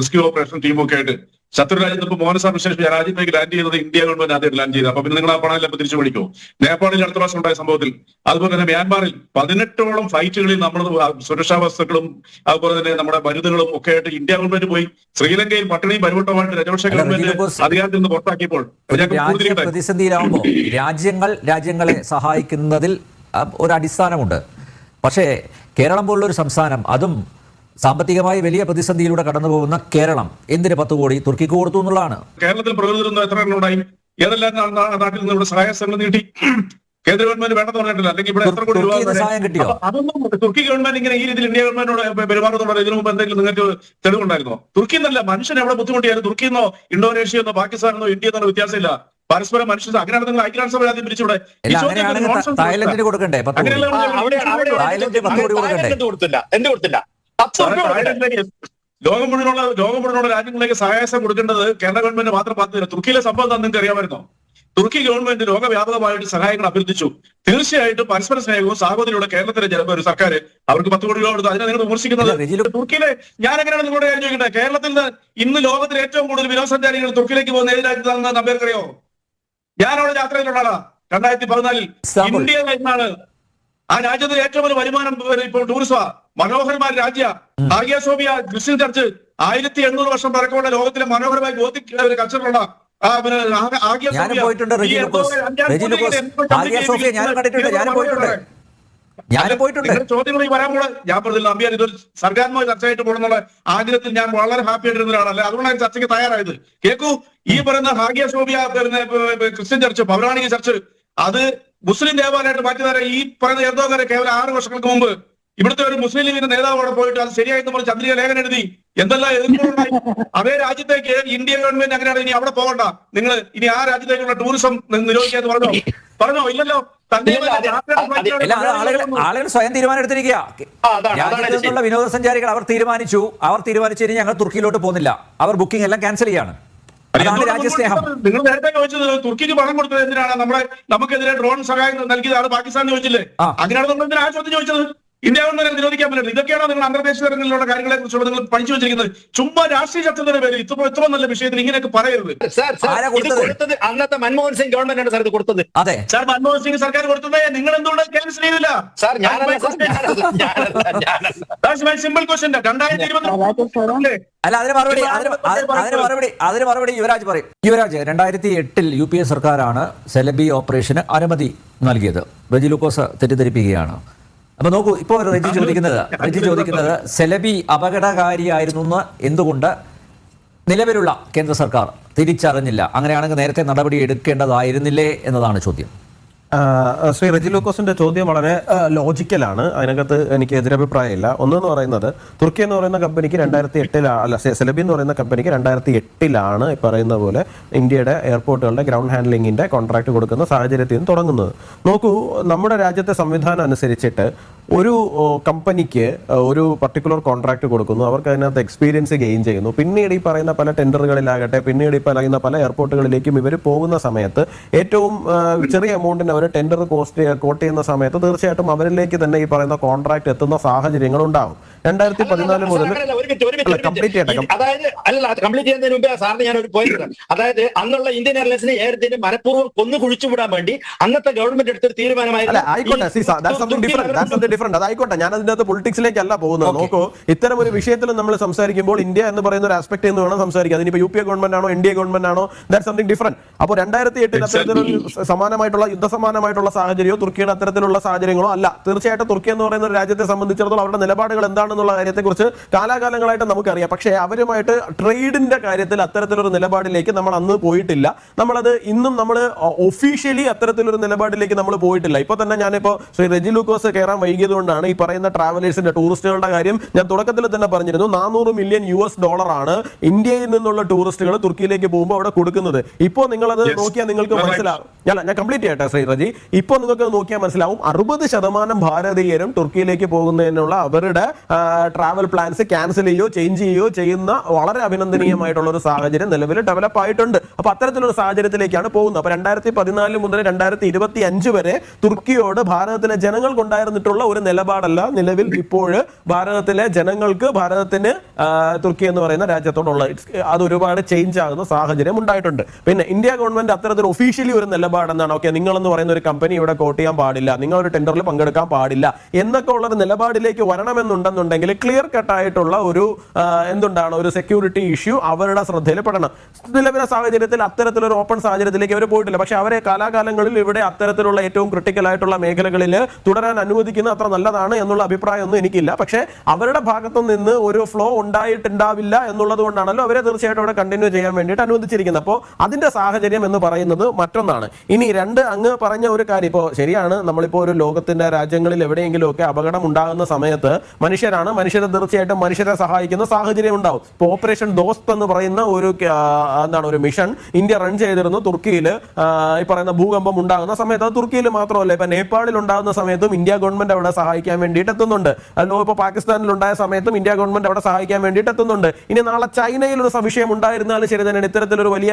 Speaker 3: റെസ്ക്യൂ ഓപ്പറേഷൻ ടീമും ഒക്കെ ആയിട്ട് ശത്രു രാജ്യത്ത് ഇപ്പൊ മോഹൻ സാർ ഞാൻ രാജ്യത്തേക്ക് ലാൻഡ് ചെയ്തത് ഇന്ത്യ ഗവൺമെന്റ് ആദ്യം ലാൻഡ് ചെയ്തത്. അപ്പൊ പിന്നെ നിങ്ങൾ ആ പണം എല്ലാം തിരിച്ചു പിടിക്കോ നേപ്പാളിൽ അടുത്ത പ്രാവശ്യം ഉണ്ടായ സംഭവത്തിൽ. അതുപോലെ തന്നെ മ്യാൻമാറിൽ പതിനെട്ടോളം ഫ്ലൈറ്റുകളിൽ നമ്മൾ സുരക്ഷാ വസ്തുക്കളും അതുപോലെ തന്നെ നമ്മുടെ മരുന്നുകളും ഒക്കെ ആയിട്ട് ഇന്ത്യ ഗവൺമെന്റ് പോയി. ശ്രീലങ്കയിൽ പട്ടിണിയും പരിവട്ടമായിട്ട് രജപക്ഷ ഗവൺമെന്റ് അധികാരത്തിൽ നിന്ന് പുറത്താക്കിയപ്പോൾ
Speaker 2: പ്രതിസന്ധിയിലാവുമ്പോൾ രാജ്യങ്ങൾ രാജ്യങ്ങളെ സഹായിക്കുന്നതിൽ ഒരു അടിസ്ഥാനമുണ്ട്. പക്ഷേ കേരളം പോലുള്ള ഒരു സംസ്ഥാനം അതും സാമ്പത്തികമായി വലിയ പ്രതിസന്ധിയിലൂടെ കടന്നു പോകുന്ന കേരളം എന്തിന് പത്ത് കോടി തുർക്കിക്ക് കൊടുത്തു എന്നുള്ളതാണ്.
Speaker 3: കേരളത്തിൽ പ്രകൃതി ദുരന്തം എത്ര ഉണ്ടായി ഏതെല്ലാം നാട്ടിൽ നിന്ന് ഇവിടെ സഹായ സംഘം നീട്ടി? കേന്ദ്ര ഗവൺമെന്റ് വേണ്ടെന്ന് പറഞ്ഞിട്ടില്ല. അല്ലെങ്കിൽ ഇവിടെ എത്ര കോടി രൂപ? അതൊന്നും തുർക്കി ഗവൺമെന്റ് ഇങ്ങനെ ഈ രീതിയിൽ ഇന്ത്യ ഗവൺമെന്റിനോട് പെ- ഇതിനു മുമ്പ് എന്തെങ്കിലും നിങ്ങൾക്ക് തെളിവുണ്ടായിരുന്നോ? തുർക്കി എന്നല്ല മനുഷ്യൻ എവിടെ ബുദ്ധിമുട്ടിയാലും തുർക്കിന്നോ ഇന്തോനേഷ്യ എന്നോ പാകിസ്ഥാനെന്നോ ഇന്ത്യ എന്നോ വ്യത്യാസമില്ല. പരസ്പരം മനുഷ്യ അങ്ങനെയാണ് നിങ്ങൾ ഐക്യരാഷ്ട്രസഭ ആദ്യം പിരിച്ചുവിടെ
Speaker 2: തായ്ലൻഡിന് കൊടുക്കണ്ടേ?
Speaker 4: കൊടുത്തില്ല. എന്ത് കൊടുത്തില്ല?
Speaker 3: ലോകം മുഴുവനുള്ള ലോകം മുഴുവനുള്ള രാജ്യങ്ങളിലേക്ക് സഹായസം കൊടുക്കേണ്ടത് കേന്ദ്ര ഗവൺമെന്റ് മാത്രം ബാധ്യത തുർക്കിയിലെ സംഭവം എന്താ നിങ്ങൾക്ക് അറിയാമായിരുന്നോ? തുർക്കി ഗവൺമെന്റ് ലോകവ്യാപകമായിട്ട് സഹായങ്ങൾ അഭ്യർത്ഥിച്ചു. തീർച്ചയായിട്ടും പരസ്പര സ്നേഹവും സാഹോദര്യമുള്ള കേരളത്തിലെ ജനം ഒരു സർക്കാർ അവർക്ക് പത്ത് കോടി രൂപ കൊടുത്തു. അതിനെ നിങ്ങൾ വിമർശിക്കുന്നത് തുർക്കിയിലെ ഞാൻ എങ്ങനെയാണ് നിങ്ങളുടെ കാര്യം ചോദിക്കട്ടെ കേരളത്തിൽ നിന്ന് ഇന്ന് ലോകത്തിൽ ഏറ്റവും കൂടുതൽ വിനോദസഞ്ചാരികൾ തുർക്കിയിലേക്ക് പോകുന്ന ഏത് രാജ്യത്താണെന്ന് അഭ്യർത്ഥിക്കറിയോ ഞാൻ അവിടെ യാത്ര ചെയ്തിട്ടുള്ള ആളാ രണ്ടായിരത്തി പതിനാലിൽ. ഇന്ത്യ എന്നാണ് ആ രാജ്യത്തിൽ ഏറ്റവും വലിയ വരുമാനം ഇപ്പോൾ ടൂറിസം മനോഹരമായ രാജ്യ. ആഗിയ സോബിയ ക്രിസ്ത്യൻ ചർച്ച് ആയിരത്തി എണ്ണൂറ് വർഷം പഴക്കമുള്ള ലോകത്തിലെ മനോഹരമായ ഗോത്തിക് കൾച്ചറുള്ള
Speaker 2: ഞാനും. പോയിട്ടുണ്ട് റെജി ലൂക്കോസ്. റെജി ലൂക്കോസ്. ഞാനും കണ്ടിട്ടുണ്ട് ഞാനും പോയിട്ടുണ്ട്. ഞാനും പോയിട്ടുണ്ട്.
Speaker 3: നിങ്ങളുടെ വരാൻ പോലെ ഞാൻ പറഞ്ഞില്ല അമ്പിയാൻ ഇതൊരു സർഗാത്മക ചർച്ചയായിട്ട് പോകണമെന്നുള്ള ആഗ്രഹത്തിൽ ഞാൻ വളരെ ഹാപ്പി ആയിട്ടിരുന്ന ഒരാളല്ലേ? അതുകൊണ്ടാണ് ചർച്ചയ്ക്ക് തയ്യാറായത്. കേൾക്കൂ ഈ പറയുന്ന ഹാഗിയ പിന്നെ, ക്രിസ്ത്യൻ ചർച്ച് പൗരാണിക ചർച്ച് അത് മുസ്ലിം ദേവാലയമായിട്ട് മാറ്റി തരാൻ ഈ പറയുന്ന എന്തോ കേവലം ആറ് വർഷങ്ങൾക്ക് മുമ്പ് ഇവിടുത്തെ ഒരു മുസ്ലിം ലീഗിന്റെ നേതാവ് അവിടെ പോയിട്ട് അത് ശരിയായെന്ന് പറഞ്ഞ് ചന്ദ്രിക ലേഖനം എഴുതി. എന്തെല്ലാം എതിർപ്പുകളുണ്ടായി അതേ രാജ്യത്തേക്ക് ഇന്ത്യൻ ഗവൺമെന്റ് അങ്ങനെയാണ് ഇനി അവിടെ പോകണ്ട. നിങ്ങൾ ഇനി ആ രാജ്യത്തേക്കുള്ള ടൂറിസം നിരോധിക്കാന്ന് പറഞ്ഞോ? പറഞ്ഞോ? ഇല്ലല്ലോ.
Speaker 2: ആളുകൾ ആളുകൾ സ്വയം തീരുമാനം എടുത്തിരിക്കുക വിനോദസഞ്ചാരികൾ അവർ തീരുമാനിച്ചു. അവർ തീരുമാനിച്ചു ഇനി ഞങ്ങൾ തുർക്കിയിലോട്ട് പോകുന്നില്ല. അവർ ബുക്കിംഗ് എല്ലാം ക്യാൻസൽ ചെയ്യാണ്.
Speaker 3: നിങ്ങൾ നേരത്തെ ചോദിച്ചത് തുർക്കിക്ക് പണം കൊടുത്തത് എന്തിനാണ്? നമ്മളെ നമുക്കെതിരെ ഡ്രോൺ സഹായം നൽകിയതാണ് പാകിസ്ഥാൻ ചോദിച്ചില്ലേ. അങ്ങനെയാണ് നമ്മൾ എന്തിനാ ചോദ്യം ചോദിച്ചത്? ഇന്ത്യ ഗവൺമെന്റ് നിരോധിക്കാൻ പറ്റില്ല. ഇതൊക്കെയാണോ നിങ്ങൾ അന്തർദേശീയ തലങ്ങളിലുള്ള കാര്യങ്ങളെ കുറിച്ചുള്ള നിങ്ങൾ പഠിച്ചു വെച്ചിരിക്കുന്നത്? ചുമ്മാ രാഷ്ട്രീയ ചർച്ചയുടെ പേരിൽ ഇത്ര ഇത്ര നല്ല വിഷയത്തിൽ ഇങ്ങനെയൊക്കെ പറയരുത്.
Speaker 2: കൊടുത്തത്?
Speaker 4: അന്നത്തെ മൻമോഹൻ സിംഗ് ഗവൺമെന്റ് ആണ് സാർ ഇത് കൊടുത്തത്.
Speaker 2: അതെ.
Speaker 3: സാർ മൻമോഹൻ സിംഗ് സർക്കാർ കൊടുത്തത് നിങ്ങൾ എന്തുകൊണ്ട് ക്യാൻസൽ ചെയ്തില്ല
Speaker 4: സാർ
Speaker 3: സിമ്പിൾ ക്വസ്റ്റ്യൻ രണ്ടായിരത്തി ഇരുപത്തി
Speaker 2: അല്ല അതിന് മറുപടി അതിന് മറുപടി അതിന് മറുപടി യുവരാജ് പറയും. യുവരാജ് രണ്ടായിരത്തി എട്ടിൽ യു പി എ സർക്കാരാണ് സെലബി ഓപ്പറേഷന് അനുമതി നൽകിയത്. ബജിലുക്കോസ് തെറ്റിദ്ധരിപ്പിക്കുകയാണ്. അപ്പൊ നോക്കൂ ഇപ്പോൾ റെജി ചോദിക്കുന്നത് റെജി ചോദിക്കുന്നത് സെലബി അപകടകാരിയായിരുന്നു എന്ന് എന്തുകൊണ്ട് നിലവിലുള്ള കേന്ദ്ര സർക്കാർ തിരിച്ചറിഞ്ഞില്ല? അങ്ങനെയാണെങ്കിൽ നേരത്തെ നടപടി എടുക്കേണ്ടതായിരുന്നില്ലേ എന്നതാണ് ചോദ്യം.
Speaker 1: ശ്രീ റെജി ലൂക്കോസിന്റെ ചോദ്യം വളരെ ലോജിക്കലാണ് അതിനകത്ത് എനിക്ക് എതിരഭിപ്രായമില്ല. ഒന്നെന്ന് പറയുന്നത് തുർക്കി എന്ന് പറയുന്ന കമ്പനിക്ക് രണ്ടായിരത്തി എട്ടിലാണ് അല്ല സെലബി എന്ന് പറയുന്ന കമ്പനിക്ക് രണ്ടായിരത്തി എട്ടിലാണ് പറയുന്ന പോലെ ഇന്ത്യയുടെ എയർപോർട്ടുകളുടെ ഗ്രൗണ്ട് ഹാൻഡ്ലിങ്ങിന്റെ കോൺട്രാക്ട് കൊടുക്കുന്ന സാഹചര്യത്തിൽ നിന്ന് തുടങ്ങുന്നത്. നോക്കൂ നമ്മുടെ രാജ്യത്തെ സംവിധാനം അനുസരിച്ചിട്ട് ഒരു കമ്പനിക്ക് ഒരു പർട്ടിക്കുലർ കോൺട്രാക്ട് കൊടുക്കുന്നു. അവർക്ക് അതിനകത്ത് എക്സ്പീരിയൻസ് ഗെയിൻ ചെയ്യുന്നു. പിന്നീട് ഈ പറയുന്ന പല ടെൻഡറുകളിലാകട്ടെ പിന്നീട് ഈ പറയുന്ന പല എയർപോർട്ടുകളിലേക്കും ഇവർ പോകുന്ന സമയത്ത് ഏറ്റവും ചെറിയ എമൗണ്ടിന് അവർ ടെൻഡർ കോസ്റ്റ് കോട്ട് ചെയ്യുന്ന സമയത്ത് തീർച്ചയായിട്ടും അവരിലേക്ക് തന്നെ ഈ പറയുന്ന കോൺട്രാക്ട് എത്തുന്ന സാഹചര്യങ്ങൾ ഉണ്ടാവും. രണ്ടായിരത്തി പതിനാല് മുതൽ
Speaker 4: മിനിറ്റ്. അതായത് അല്ല കംപ്ലീറ്റ് ചെയ്യുന്നതിന് മുമ്പേ സാറിന് ഞാൻ ഒരു പോയിന്റ് അതായത് അന്നുള്ള ഇന്ത്യൻ എയർലൈൻസിനെ മനഃപൂർവം കൊന്നു കുഴിച്ചുവിടാൻ വേണ്ടി അന്നത്തെ ഗവൺമെന്റ് എടുത്തൊരു തീരുമാനമായിരുന്നു
Speaker 1: ഡിഫറെന്റ് അതായിക്കോട്ടെ ഞാൻ അതിന്റെ അകത്ത് പൊളിറ്റിക്സിലേക്കല്ല പോകുന്നത്. നോക്കൂ ഇത്തരം ഒരു വിഷയത്തിൽ നമ്മൾ സംസാരിക്കുമ്പോൾ ഇന്ത്യ എന്ന് പറയുന്ന ഒരു ആസ്പെക്ട് എന്ന് വേണം സംസാരിക്കാം അതിനിപ്പോ യു പി എ ഗവൺമെന്റ് ആണോ എൻ ഡി എ ഗവൺമെന്റ് ആണോ ദാറ്റ് സംതിങ് ഡിഫറെന്റ് അപ്പോൾ രണ്ടായിരത്തി എട്ടിൽ അത്തരത്തിലൊരു സമാനമായിട്ടുള്ള യുദ്ധസമാനമായിട്ടുള്ള സാഹചര്യമോ തുർക്കിയുടെ അത്തരത്തിലുള്ള സാഹചര്യങ്ങളോ അല്ല. തീർച്ചയായിട്ടും തുർക്കി എന്ന് പറയുന്ന ഒരു രാജ്യത്തെ സംബന്ധിച്ചിടത്തോളം അവരുടെ നിലപാടുകൾ എന്താണെന്നുള്ള കാര്യത്തെക്കുറിച്ച് കാലാകാലങ്ങളായിട്ട് നമുക്കറിയാം. പക്ഷേ അവരുമായിട്ട് ട്രേഡിന്റെ കാര്യത്തിൽ അത്തരത്തിലൊരു നിലപാടിലേക്ക് നമ്മൾ അന്ന് പോയിട്ടില്ല. നമ്മളത് ഇന്നും നമ്മൾ ഒഫീഷ്യലി അത്തരത്തിലൊരു നിലപാടിലേക്ക് നമ്മൾ പോയിട്ടില്ല. ഇപ്പൊ തന്നെ ഞാനിപ്പോ ശ്രീ റെജി ലൂക്കോസ് കയറാൻ വൈകിയത് കൊണ്ടാണ് ഈ പറയുന്ന ട്രാവലേഴ്സിന്റെ ടൂറിസ്റ്റുകളുടെ കാര്യം ഞാൻ തുടക്കത്തിൽ തന്നെ പറഞ്ഞിരുന്നു. നാനൂറ് മില്യൺ യു എസ് ആണ് ഇന്ത്യയിൽ നിന്നുള്ള ടൂറിസ്റ്റുകൾ തുർക്കിയിലേക്ക് പോകുമ്പോൾ അവിടെ കൊടുക്കുന്നത്. ഇപ്പോൾ നിങ്ങൾ
Speaker 3: അത്
Speaker 1: നോക്കിയാൽ നിങ്ങൾക്ക് മനസ്സിലാവും അല്ല ഞാൻ കംപ്ലീറ്റ് ചെയ്യട്ടെ ശ്രീ റജി. ഇപ്പോൾ നിങ്ങൾക്ക് നോക്കിയാൽ മനസ്സിലാവും. അറുപത് ശതമാനം ഭാരതീയരും തുർക്കിയിലേക്ക് പോകുന്നതിനുള്ള അവരുടെ ട്രാവൽ പ്ലാൻസ് ക്യാൻസൽ ചെയ്യുകയോ ചേഞ്ച് ചെയ്യുകയോ ചെയ്യുന്ന വളരെ അഭിനന്ദനീയമായിട്ടുള്ള ഒരു സാഹചര്യം നിലവിൽ ഡെവലപ്പ് ആയിട്ടുണ്ട്. അപ്പൊ അത്തരത്തിലൊരു സാഹചര്യത്തിലേക്കാണ് പോകുന്നത്. അപ്പൊ രണ്ടായിരത്തി പതിനാല് മുതൽ രണ്ടായിരത്തി ഇരുപത്തി അഞ്ച് വരെ തുർക്കിയോട് ഭാരതത്തിലെ ജനങ്ങൾക്കുണ്ടായിരുന്നിട്ടുള്ള ഒരു നിലപാടല്ല. നിലവിൽ ഇപ്പോൾ ഭാരതത്തിലെ ജനങ്ങൾക്ക് ഭാരതത്തിന് തുർക്കി എന്ന് പറയുന്ന രാജ്യത്തോടുള്ള അത് ഒരുപാട് ചേഞ്ച് ആകുന്ന സാഹചര്യം ഉണ്ടായിട്ടുണ്ട്. പിന്നെ ഇന്ത്യ ഗവൺമെന്റ് അത്തരത്തിൽ ഒഫീഷ്യലി ഒരു നിലപാടെന്നാണ്. ഓക്കെ നിങ്ങൾ എന്ന് പറയുന്ന ഒരു കമ്പനി ഇവിടെ കോട്ട് ചെയ്യാൻ പാടില്ല. നിങ്ങൾ ഒരു ടെൻഡറിൽ പങ്കെടുക്കാൻ പാടില്ല. എന്നൊക്കെ ഉള്ള ഒരു നിലപാടിലേക്ക് വരണമെന്നുണ്ടെന്നുണ്ടെങ്കിൽ ക്ലിയർ കട്ടായിട്ടുള്ള ഒരു എന്തുണ്ടാണ് ഒരു സെക്യൂരിറ്റി ഇഷ്യൂ അവരുടെ ശ്രദ്ധയിൽപ്പെടണം നിലവിലെ സാഹചര്യത്തിൽ അത്തരത്തിലൊരു ഓപ്പൺ സാഹചര്യത്തിലേക്ക് അവർ പോയിട്ടില്ല. പക്ഷെ അവരെ കാലാകാലങ്ങളിൽ ഇവിടെ അത്തരത്തിലുള്ള ഏറ്റവും ക്രിട്ടിക്കൽ ആയിട്ടുള്ള മേഖലകളിൽ തുടരാൻ അനുവദിക്കുന്ന അത്ര നല്ലതാണ് എന്നുള്ള അഭിപ്രായമൊന്നും എനിക്കില്ല. പക്ഷേ അവരുടെ ഭാഗത്തു നിന്ന് ഒരു ഫ്ലോ ഉണ്ടായിട്ടുണ്ടാവില്ല എന്നുള്ളത് കൊണ്ടാണല്ലോ അവരെ തീർച്ചയായിട്ടും അവിടെ കണ്ടിന്യൂ ചെയ്യാൻ വേണ്ടിയിട്ട് അനുവദിച്ചിരിക്കുന്നത്. അപ്പോൾ അതിന്റെ സാഹചര്യം എന്ന് പറയുന്നത് മറ്റൊന്നാണ്. ഇനി രണ്ട് അങ്ങ് പറഞ്ഞ ഒരു കാര്യം. ഇപ്പോൾ ശരിയാണ് നമ്മളിപ്പോൾ ഒരു ലോകത്തിന്റെ രാജ്യങ്ങളിൽ എവിടെയെങ്കിലും ഒക്കെ അപകടം ഉണ്ടാകുന്ന സമയത്ത് മനുഷ്യരാണ് മനുഷ്യരെ തീർച്ചയായിട്ടും മനുഷ്യരെ സഹായിക്കുന്ന സാഹചര്യം ഉണ്ടാവും. ഇപ്പോൾ ഓപ്പറേഷൻ ദോസ്ത് എന്ന് പറയുന്ന ഒരു എന്താണ് ഒരു മിഷൻ ഇന്ത്യ റൺ ചെയ്തിരുന്നു. തുർക്കിയിൽ ഈ പറയുന്ന ഭൂകമ്പം ഉണ്ടാകുന്ന സമയത്ത്. അത് തുർക്കിയിൽ മാത്രമല്ല ഇപ്പൊ നേപ്പാളിൽ ഉണ്ടാകുന്ന സമയത്തും ഇന്ത്യ ഗവൺമെന്റ് അവിടെ സഹായിക്കാൻ വേണ്ടിയിട്ട് എത്തുന്നുണ്ട്. അതിലോ ഇപ്പോൾ പാകിസ്ഥാനിൽ ഉണ്ടായ സമയത്തും ഇന്ത്യ ഗവൺമെന്റ് അവിടെ സഹായിക്കാൻ വേണ്ടിയിട്ട് എത്തുന്നുണ്ട്. ഇനി നാളെ ചൈനയിൽ ഒരു സംശയം ഉണ്ടായിരുന്നാലും ശരി തന്നെയാണ് ഇത്തരത്തിലൊരു വലിയ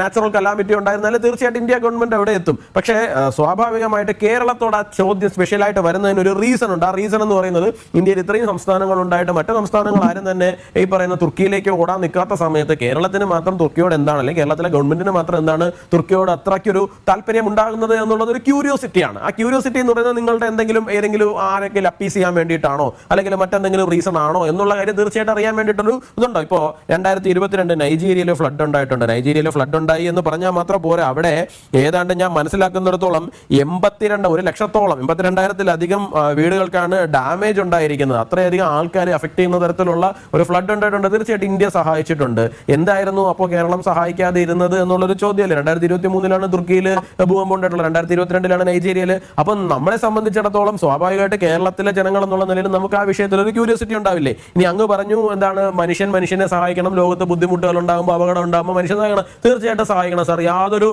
Speaker 1: നാച്ചുറൽ കലാമിറ്റി ഉണ്ടായിരുന്നാലും തീർച്ചയായിട്ടും ഇന്ത്യ ഗവൺമെന്റ് അവിടെ എത്തും. പക്ഷേ സ്വാഭാവികമായിട്ട് കേരളത്തോട് ആ ചോദ്യം സ്പെഷ്യലായിട്ട് വരുന്നതിന് ഒരു റീസൺ ഉണ്ട്. ആ റീസൺ എന്ന് പറയുന്നത് ഇന്ത്യയിൽ ഇത്രയും സംസ്ഥാനങ്ങൾ ഉണ്ടായിട്ട് മറ്റു സംസ്ഥാനങ്ങൾ ആരും തന്നെ ഈ പറയുന്ന തുർക്കിയിലേക്ക് ഓടാൻ നിൽക്കാത്ത സമയത്ത് കേരളത്തിന് മാത്രം തുർക്കിയോട് എന്താണ്? അല്ലെങ്കിൽ കേരളത്തിലെ ഗവൺമെന്റിന് മാത്രം എന്താണ് തുർക്കിയോട് അത്രയ്ക്കൊരു താല്പര്യം ഉണ്ടാകുന്നത് എന്നുള്ളത് ഒരു ക്യൂരിയോസിറ്റിയാണ് ആ ക്യൂരിയോസിറ്റി എന്ന് പറയുന്നത് നിങ്ങളുടെ എന്തെങ്കിലും ഏതെങ്കിലും ആരെങ്കിലും അപ്പീസ് ചെയ്യാൻ വേണ്ടിയിട്ടാണോ? അല്ലെങ്കിൽ മറ്റെന്തെങ്കിലും റീസൺ ആണോ എന്നുള്ള കാര്യം തീർച്ചയായിട്ടും അറിയാൻ വേണ്ടിയിട്ടൊരു ഇതുണ്ടോ? ഇപ്പോൾ രണ്ടായിരത്തി ഇരുപത്തിരണ്ട് നൈജീരിയയിൽ ഫ്ലഡ് ഉണ്ടായിട്ടുണ്ട്. നൈജീരിയയിൽ ഫ്ലഡ് ഉണ്ടായി എന്ന് പറഞ്ഞാൽ മാത്രം പോരാ. അവിടെ ഏതാണ്ട് ഞാൻ മനസ്സിലാക്കുന്നിടത്തോളം എൺപത്തിരണ്ട് ഒരു ലക്ഷത്തോളം എൺപത്തിരണ്ടായിരത്തിലധികം വീടുകൾക്കാണ് ഡാമേജ് ഉണ്ടായിരിക്കുന്നത്. അത്രയധികം ആൾക്കാരെ അഫക്ട് ചെയ്യുന്ന തരത്തിലുള്ള ഒരു ഫ്ലഡ് ഉണ്ടായിട്ടുണ്ട്. തീർച്ചയായിട്ടും ഇന്ത്യ സഹായിച്ചിട്ടുണ്ട്. എന്തായിരുന്നു അപ്പോൾ കേരളം സഹായിക്കാതെ ഇരുന്നത് എന്നുള്ളൊരു ചോദ്യമല്ലേ? രണ്ടായിരത്തി ഇരുപത്തി മൂന്നിലാണ് തുർക്കിയിൽ ഭൂകമ്പം ഉണ്ടായിട്ടുള്ളത്. രണ്ടായിരത്തി ഇരുപത്തിരണ്ടിലാണ് നൈജീരിയയിൽ. അപ്പം നമ്മളെ സംബന്ധിച്ചിടത്തോളം സ്വാഭാവികമായിട്ട് കേരളത്തിലെ ജനങ്ങൾ എന്നുള്ള നിലയിൽ നമുക്ക് ആ വിഷയത്തിൽ ഒരു ക്യൂരിയോസിറ്റി ഉണ്ടാവില്ലേ? ഇനി അങ്ങ് പറഞ്ഞു എന്താണ് മനുഷ്യൻ മനുഷ്യനെ സഹായിക്കണം ലോകത്ത് ബുദ്ധിമുട്ടുകൾ ഉണ്ടാകുമ്പോൾ അപകടം ഉണ്ടാകുമ്പോൾ മനുഷ്യൻ സഹായിക്കണം. തീർച്ചയായിട്ടും സഹായിക്കണം സാർ. യാതൊരു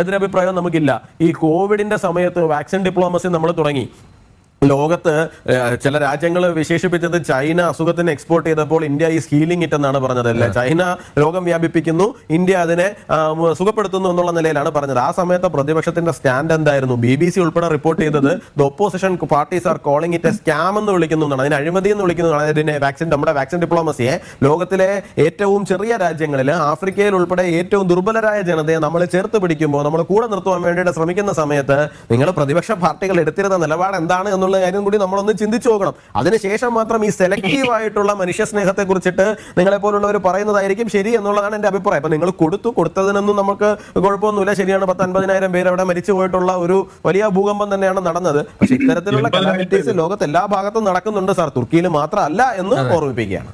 Speaker 1: എതിരഭിപ്രായവും നമുക്കില്ല. ഈ കോവിഡിന്റെ സമയത്ത് വാക്സിൻ ഡിപ്ലോമസി നമ്മൾ തുടങ്ങി. ലോകത്ത് ചില രാജ്യങ്ങൾ വിശേഷിപ്പിച്ചത് ചൈന അസുഖത്തിന് എക്സ്പോർട്ട് ചെയ്തപ്പോൾ ഇന്ത്യ ഈസ് ഹീലിംഗ് ഇറ്റ് എന്നാണ് പറഞ്ഞത് അല്ലേ? ചൈന രോഗം വ്യാപിപ്പിക്കുന്നു ഇന്ത്യ അതിനെ സുഖപ്പെടുത്തുന്നു എന്നുള്ള നിലയിലാണ് പറഞ്ഞത്. ആ സമയത്ത് പ്രതിപക്ഷത്തിന്റെ സ്റ്റാൻഡ് എന്തായിരുന്നു? ബി ബി സി ഉൾപ്പെടെ റിപ്പോർട്ട് ചെയ്തത് the opposition parties are calling it a scam എന്ന് വിളിക്കുന്നു എന്നാണ്. അതിന് അഴിമതി എന്ന് വിളിക്കുന്നതാണ് അതിനെ വാക്സിൻ നമ്മുടെ വാക്സിൻ ഡിപ്ലോമസിയെ ലോകത്തിലെ ഏറ്റവും ചെറിയ രാജ്യങ്ങളിൽ ആഫ്രിക്കയിൽ ഉൾപ്പെടെ ഏറ്റവും ദുർബലരായ ജനതയെ നമ്മൾ ചേർത്ത് പിടിക്കുമ്പോൾ നമ്മൾ കൂടെ നിർത്തുവാൻ വേണ്ടിയിട്ട് ശ്രമിക്കുന്ന സമയത്ത് നിങ്ങൾ പ്രതിപക്ഷ പാർട്ടികൾ എടുത്തിരുന്ന നിലപാട് എന്താണ് എന്നുള്ള കാര്യം കൂടി നമ്മളൊന്ന് ചിന്തിച്ചു നോക്കണം. അതിനുശേഷം മാത്രം ഈ സെലക്റ്റീവ് ആയിട്ടുള്ള മനുഷ്യ സ്നേഹത്തെ കുറിച്ചിട്ട് നിങ്ങളെ പോലുള്ളവർ പറയുന്നതായിരിക്കും ശരി എന്നുള്ളതാണ് എന്റെ അഭിപ്രായം. അപ്പൊ നിങ്ങൾ കൊടുത്തു കൊടുത്തതിനൊന്നും നമുക്ക് കുഴപ്പമൊന്നുമില്ല. ശരിയാണ് പത്ത് അൻപതിനായിരം പേര് അവിടെ മരിച്ചു പോയിട്ടുള്ള ഒരു വലിയ ഭൂകമ്പം തന്നെയാണ് നടന്നത്. പക്ഷെ ഇത്തരത്തിലുള്ള കലാമിറ്റീസ് ലോകത്ത് എല്ലാ ഭാഗത്തും നടക്കുന്നുണ്ട് സാർ. തുർക്കിയിൽ മാത്രമല്ല എന്ന് ഓർമ്മിപ്പിക്കുകയാണ്.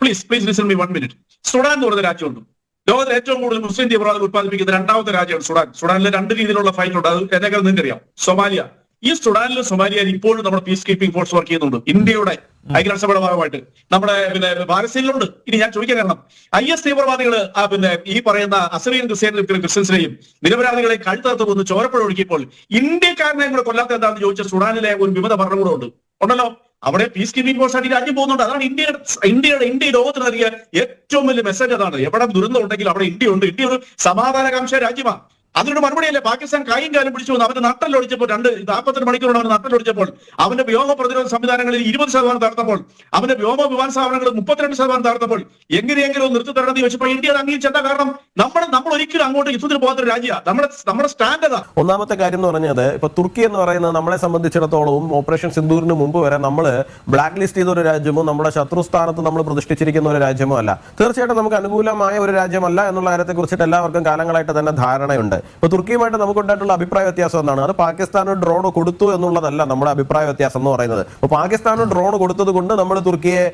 Speaker 3: Please please listen me one minute Sudan എന്ന് പറയുന്ന രാജ്യമുണ്ട്. ലോകത്തിൽ ഏറ്റവും കൂടുതൽ മുസ്ലിം തീവ്രവാദം ഉത്പാദിപ്പിക്കുന്ന രണ്ടാമത്തെ രാജ്യമാണ് സുഡാൻ. സുഡാനിലെ രണ്ട് രീതിയിലുള്ള ഫൈറ്റ് ഉണ്ട്. അത് എന്നെക്കാൾ നിങ്ങൾക്കറിയാം. സൊമാലിയ. ഈ സുഡാനിലും സൊമാലിയയിൽ ഇപ്പോഴും നമ്മുടെ പീസ് കീപ്പിംഗ് ഫോഴ്സ് വർക്ക് ചെയ്യുന്നുണ്ട്. ഇന്ത്യയുടെ ഐക്യരാഷ്ട്രസഭയുടെ ഭാഗമായിട്ട് നമ്മുടെ പിന്നെ പാലസ്തീനിലുണ്ട്. ഇനി ഞാൻ ചോദിക്കാൻ കാരണം ഐ എസ് തീവ്രവാദികൾ ആ പിന്നെ ഈ പറയുന്ന അസറിയൻ ക്രിസ്ത്യൻ ക്രിസ്ത്യൻസിനെയും നിരപരാധികളെ കഴുത്തകത്ത് കൊന്ന് ചോരപ്പുഴ ഒഴുക്കിയപ്പോൾ ഇന്ത്യക്കാരനെ കൂടെ കൊല്ലാത്ത എന്താണെന്ന് ചോദിച്ച സുഡാനിലെ ഒരു വിമത ഭരണകൂടമുണ്ട് ഉണ്ടല്ലോ? അവിടെ പീസ് കീപ്പിംഗ് ഫോഴ്സ് ആയിട്ട് രാജ്യം പോകുന്നുണ്ട്. അതാണ് ഇന്ത്യയുടെ ഇന്ത്യയുടെ ഇന്ത്യ ലോകത്തിന് നൽകിയ ഏറ്റവും വലിയ മെസ്സേജ് അതാണ്. എവിടെ ദുരന്തം ഉണ്ടെങ്കിൽ അവിടെ ഇന്ത്യ ഉണ്ട് ഇന്ത്യ ഒരു സമാധാനകാംക്ഷ രാജ്യമാണ് അതിനൊരു മറുപടിയല്ലേ? പാകിസ്ഥാൻ കൈയും കാലം പിടിച്ചു വന്നു അവന്റെ നട്ടലൊടിച്ചപ്പോൾ രണ്ട് നാൽപ്പത്തെട്ട് മണിക്കൂറോട് അവന് നട്ടലൊടിച്ചപ്പോൾ അവന്റെ വ്യോമ പ്രതിരോധ സംവിധാനങ്ങളിൽ ഇരുപത് ശതമാനം തകർത്തപ്പോൾ അവന്റെ വ്യോമ വിമാന സ്ഥാപനങ്ങൾ മുപ്പത്തിരണ്ട് ശതമാനം തകർത്തപ്പോൾ എങ്ങനെയെങ്കിലും നിർത്തി തരണം വെച്ചപ്പോൾ ഇന്ത്യ അത് അംഗീകരിച്ച. കാരണം? നമ്മൾ നമ്മൾ ഒരിക്കലും അങ്ങോട്ട് യുദ്ധത്തിന് പോകാത്ത രാജ്യമാണ് നമ്മുടെ നമ്മുടെ സ്റ്റാൻഡ് അതാ.
Speaker 1: ഒന്നാമത്തെ കാര്യം എന്ന് പറഞ്ഞത് ഇപ്പൊ തുർക്കി എന്ന് പറയുന്നത് നമ്മളെ സംബന്ധിച്ചിടത്തോളം ഓപ്പറേഷൻ സിന്ദൂറിന് മുമ്പ് വരെ നമ്മൾ ബ്ലാക്ക് ലിസ്റ്റ് ചെയ്ത ഒരു രാജ്യമോ നമ്മുടെ ശത്രു സ്ഥാനത്ത് നമ്മൾ പ്രതിഷ്ഠിച്ചിരിക്കുന്ന ഒരു രാജ്യമോ അല്ല. തീർച്ചയായിട്ടും നമുക്ക് അനുകൂലമായ ഒരു രാജ്യമല്ല എന്നുള്ള കാര്യത്തെ കുറിച്ചിട്ട് എല്ലാവർക്കും കാലങ്ങളായിട്ട് തന്നെ ധാരണയുണ്ട്. ഇപ്പൊ തുർക്കിയുമായിട്ട് നമുക്കുണ്ടായിട്ടുള്ള അഭിപ്രായ വ്യത്യാസം എന്താണ്? അത് പാകിസ്ഥാന് ഡ്രോൺ കൊടുത്തു എന്നുള്ളതല്ല നമ്മുടെ അഭിപ്രായ വ്യത്യാസം എന്ന് പറയുന്നത്. അപ്പൊ പാകിസ്ഥാന് ഡ്രോൺ കൊടുത്തത് കൊണ്ട് നമ്മൾ തുർക്കിയെ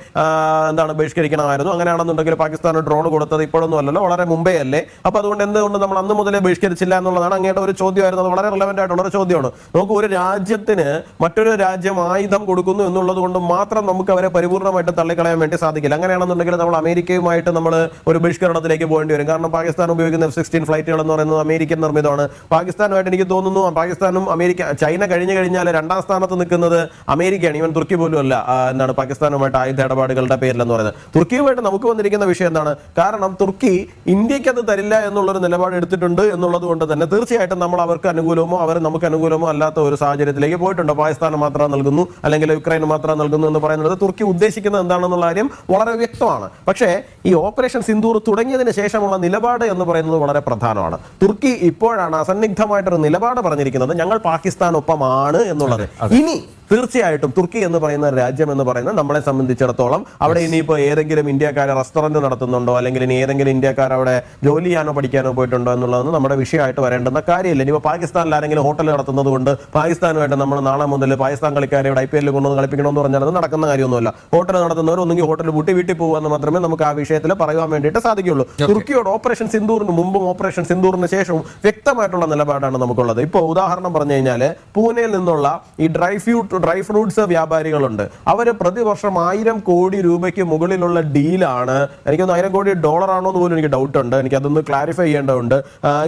Speaker 1: എന്താണ് ബഹിഷ്കരിക്കണമായിരുന്നു. അങ്ങനെയാണെന്നുണ്ടെങ്കിൽ പാകിസ്ഥാന് ഡ്രോൺ കൊടുത്തത് ഇപ്പോഴൊന്നും അല്ലല്ലോ വളരെ മുമ്പേ അല്ലേ? അപ്പൊ അതുകൊണ്ട് എന്തുകൊണ്ട് നമ്മൾ അന്ന് മുതലേ ബഹിഷ്കരിച്ചില്ല എന്നുള്ളതാണ് അങ്ങയുടെ ഒരു ചോദ്യമായിരുന്നു വളരെ റിലവന്റ് ആയിട്ടുള്ള ഒരു ചോദ്യമാണ്. നമുക്ക് ഒരു രാജ്യത്തിന് മറ്റൊരു രാജ്യം ആയുധം കൊടുക്കുന്നു എന്നുള്ളത് കൊണ്ട് മാത്രം നമുക്ക് അവരെ പരിപൂർണമായിട്ട് തള്ളിക്കളയാൻ വേണ്ടി സാധിക്കില്ല. അങ്ങനെയാണെന്നുണ്ടെങ്കിൽ നമ്മൾ അമേരിക്കയുമായിട്ട് നമ്മൾ ഒരു ബഹിഷ്കരണത്തിലേക്ക് പോകേണ്ടി വരും. കാരണം പാകിസ്ഥാൻ ഉപയോഗിക്കുന്ന എഫ് സിക്സ്റ്റീൻ ഫ്ലൈറ്റുകൾ എന്ന് പറയുന്നത് അമേരിക്കൻ നിർമ്മിതമാണ്. പാകിസ്ഥാനുമായിട്ട് എനിക്ക് തോന്നുന്നു പാകിസ്ഥാനും അമേരിക്ക ചൈന കഴിഞ്ഞു കഴിഞ്ഞാൽ രണ്ടാം സ്ഥാനത്ത് നിൽക്കുന്നത് അമേരിക്കയാണ്. ഈവൻ തുർക്കി പോലും അല്ല. എന്താണ് പാകിസ്ഥാനുമായിട്ട് ആയുധ ഇടപാടുകളുടെ പേരിലെന്ന് പറയുന്നത്. തുർക്കിയുമായിട്ട് നമുക്ക് വന്നിരിക്കുന്ന വിഷയം എന്താണ്? കാരണം തുർക്കി ഇന്ത്യയ്ക്ക് അത് തരില്ല എന്നുള്ളൊരു നിലപാട് എടുത്തിട്ടുണ്ട് എന്നുള്ളത് കൊണ്ട് തന്നെ തീർച്ചയായിട്ടും നമ്മൾ അവർക്ക് അനുകൂലമോ അവർ നമുക്ക് അനുകൂലമോ അല്ലാത്ത ഒരു സാഹചര്യത്തിലേക്ക് പോയിട്ടുണ്ട്. പാകിസ്ഥാൻ മാത്രം നൽകുന്നു അല്ലെങ്കിൽ യുക്രൈൻ മാത്രം നൽകുന്നു എന്ന് പറയുന്നത് തുർക്കി ഉദ്ദേശിക്കുന്നത് എന്താണെന്നുള്ള കാര്യം വളരെ വ്യക്തമാണ്. പക്ഷേ ഈ ഓപ്പറേഷൻ സിന്ദൂർ തുടങ്ങിയതിന് ശേഷമുള്ള നിലപാട് എന്ന് പറയുന്നത് വളരെ പ്രധാനമാണ്. തുർക്കി ഇപ്പോഴാണ് അസന്നിഗ്ധമായിട്ടൊരു നിലപാട് പറഞ്ഞിരിക്കുന്നത് ഞങ്ങൾ പാകിസ്ഥാനൊപ്പമാണ് എന്നുള്ളത്. ഇനി തീർച്ചയായിട്ടും തുർക്കി എന്ന് പറയുന്ന രാജ്യം എന്ന് പറയുന്നത് നമ്മളെ സംബന്ധിച്ചിടത്തോളം അവിടെ ഇനിയിപ്പോൾ ഏതെങ്കിലും ഇന്ത്യക്കാർ റെസ്റ്റോറന്റ് നടത്തുന്നുണ്ടോ? അല്ലെങ്കിൽ ഇനി ഏതെങ്കിലും ഇന്ത്യക്കാർ അവിടെ ജോലി ചെയ്യാനോ പഠിക്കാനോ പോയിട്ടുണ്ടോ എന്നുള്ളതൊന്നും നമ്മുടെ വിഷയമായിട്ട് വരേണ്ടുന്ന കാര്യമില്ല. ഇനിയിപ്പോൾ പാകിസ്ഥാനിൽ ആരെങ്കിലും ഹോട്ടൽ നടത്തുന്നത് കൊണ്ട് പാകിസ്ഥാനുമായിട്ട് നമ്മൾ നാളെ മുതൽ പാകിസ്ഥാൻ കളിക്കാരെ ഇവിടെ ഐ പി എല്ലിൽ കൊണ്ടുവന്ന് കളിപ്പിക്കണമെന്ന് പറഞ്ഞാൽ അത് നടക്കുന്ന കാര്യമൊന്നുമല്ല. ഹോട്ടൽ നടത്തുന്നവർ ഒന്നുകിൽ ഹോട്ടൽ പൂട്ടി വീട്ടിൽ പോകുമെന്ന് മാത്രമേ നമുക്ക് ആ വിഷയത്തിൽ പറയാൻ വേണ്ടിയിട്ട് സാധിക്കുള്ളൂ തുർക്കിയോട് ഓപ്പറേഷൻ സിന്ദൂറിന് മുമ്പും ഓപ്പറേഷൻ സിന്ദൂറിന് ശേഷവും വ്യക്തമായിട്ടുള്ള നിലപാടാണ് നമുക്കുള്ളത്. ഇപ്പോൾ ഉദാഹരണം പറഞ്ഞു കഴിഞ്ഞാൽ പൂനെയിൽ നിന്നുള്ള ഈ ഡ്രൈ ഫ്രൂട്ട് ഡ്രൈ ഫ്രൂട്ട്സ് വ്യാപാരികളുണ്ട്. അവർ പ്രതിവർഷം ആയിരം കോടി രൂപയ്ക്ക് മുകളിലുള്ള ഡീലാണ്. എനിക്കൊന്ന് ആയിരം കോടി ഡോളർ ആണോ എന്ന് പോലും എനിക്ക് ഡൗട്ട് ഉണ്ട്. എനിക്ക് അതൊന്ന് ക്ലാരിഫൈ ചെയ്യേണ്ടതുണ്ട്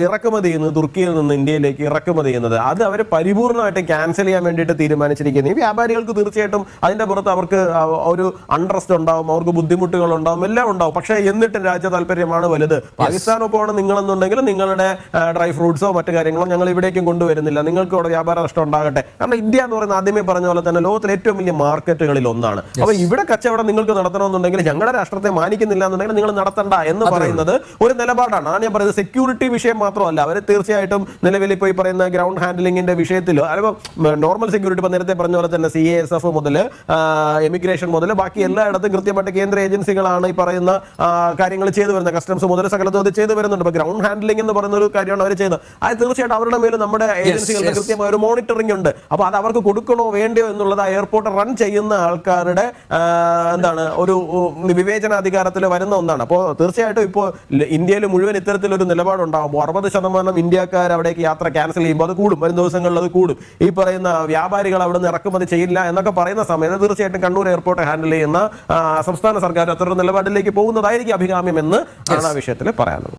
Speaker 1: ഇറക്കുമതി ചെയ്യുന്നത് തുർക്കിയിൽ നിന്ന് ഇന്ത്യയിലേക്ക് ഇറക്കുമതി ചെയ്യുന്നത്. അത് അവർ പരിപൂർണമായിട്ട് ക്യാൻസൽ ചെയ്യാൻ വേണ്ടിയിട്ട് തീരുമാനിച്ചിരിക്കുന്നത് ഈ വ്യാപാരികൾക്ക് തീർച്ചയായിട്ടും അതിന്റെ പുറത്ത് അവർക്ക് ഒരു അൺട്രസ്റ്റ് ഉണ്ടാവും. അവർക്ക് ബുദ്ധിമുട്ടുകൾ ഉണ്ടാവും. എല്ലാം ഉണ്ടാവും. പക്ഷേ എന്നിട്ടും രാജ്യ താല്പര്യമാണ് വലുത്. പാകിസ്ഥാനൊപ്പമാണ് നിങ്ങളെന്നുണ്ടെങ്കിൽ നിങ്ങളുടെ ഡ്രൈ ഫ്രൂട്ട്സോ മറ്റു കാര്യങ്ങളോ ഞങ്ങൾ ഇവിടേക്കും കൊണ്ടുവരുന്നില്ല. നിങ്ങൾക്ക് ഇവിടെ വ്യാപാര നഷ്ടം ഉണ്ടാകട്ടെ. കാരണം ഇന്ത്യ എന്ന് പറയുന്നത് ആദ്യമേ പറഞ്ഞ പോലെ തന്നെ ലോകത്തിലെ ഏറ്റവും വലിയ മാർക്കറ്റുകളിൽ ഒന്നാണ്. അപ്പൊ ഇവിടെ കച്ചവടം നിങ്ങൾക്ക് നടത്തണമെന്നുണ്ടെങ്കിൽ ഞങ്ങളുടെ രാഷ്ട്രത്തെ മാനിക്കുന്നില്ല എന്നുണ്ടെങ്കിൽ നിങ്ങൾ നടത്തണ്ട എന്ന് പറയുന്നത് ഒരു നിലപാടാണ്. അതാണ് ഞാൻ പറയുന്നത് സെക്യൂരിറ്റി വിഷയം മാത്രമല്ല. അവർ തീർച്ചയായിട്ടും നിലവിൽ ഇപ്പോൾ ഈ പറയുന്ന ഗ്രൗണ്ട് ഹാൻഡിലിംഗിന്റെ വിഷയത്തിൽ അല്ലെങ്കിൽ നോർമൽ സെക്യൂരിറ്റി ഇപ്പൊ നേരത്തെ പറഞ്ഞ പോലെ തന്നെ സി എ എസ് എഫ് മുതൽ എമിഗ്രേഷൻ മുതൽ ബാക്കി എല്ലായിടത്തും കൃത്യമായിട്ട് കേന്ദ്ര ഏജൻസികളാണ് ഈ പറയുന്ന കാര്യങ്ങൾ ചെയ്തു വരുന്നത്. കസ്റ്റംസ് മുതൽ സകലത്തും അത് ചെയ്തു വരുന്നുണ്ട്. ഇപ്പൊ ഗ്രൗണ്ട് ഹാൻഡിലിംഗ് എന്ന് പറയുന്ന ഒരു കാര്യമാണ് അവർ ചെയ്യുന്നത്. അത് തീർച്ചയായിട്ടും അവരുടെ മേലും നമ്മുടെ
Speaker 2: ഏജൻസികൾക്ക്
Speaker 1: കൃത്യമായ ഒരു മോണിറ്ററിംഗ് ഉണ്ട്. അപ്പൊ അത് അവർക്ക് കൊടുക്കണോ വേണ്ടയോ എന്നുള്ളത് ആ എയർപോർട്ട് റൺ ചെയ്യുന്ന ആൾക്കാരുടെ എന്താണ് ഒരു വിവേചനാധികാരത്തിൽ വരുന്ന ഒന്നാണ്. അപ്പോൾ തീർച്ചയായിട്ടും ഇപ്പോൾ ഇന്ത്യയിൽ മുഴുവൻ ഇത്തരത്തിലൊരു നിലപാടുണ്ടാകുമ്പോൾ അറുപത് ശതമാനം ഇന്ത്യക്കാർ അവിടേക്ക് യാത്ര ക്യാൻസൽ ചെയ്യുമ്പോൾ അത് കൂടും. വരും ദിവസങ്ങളിൽ അത് കൂടും. ഈ പറയുന്ന വ്യാപാരികൾ അവിടെ നിന്ന് ഇറക്കുമതി ചെയ്യില്ല എന്നൊക്കെ പറയുന്ന സമയത്ത് തീർച്ചയായിട്ടും കണ്ണൂർ എയർപോർട്ട് ഹാൻഡിൽ ചെയ്യുന്ന സംസ്ഥാന സർക്കാർ അത്തരം നിലപാടിലേക്ക് പോകുന്നതായിരിക്കും അഭികാമ്യം എന്ന് ആണ് ആ വിഷയത്തിൽ പറയാനുള്ളത്.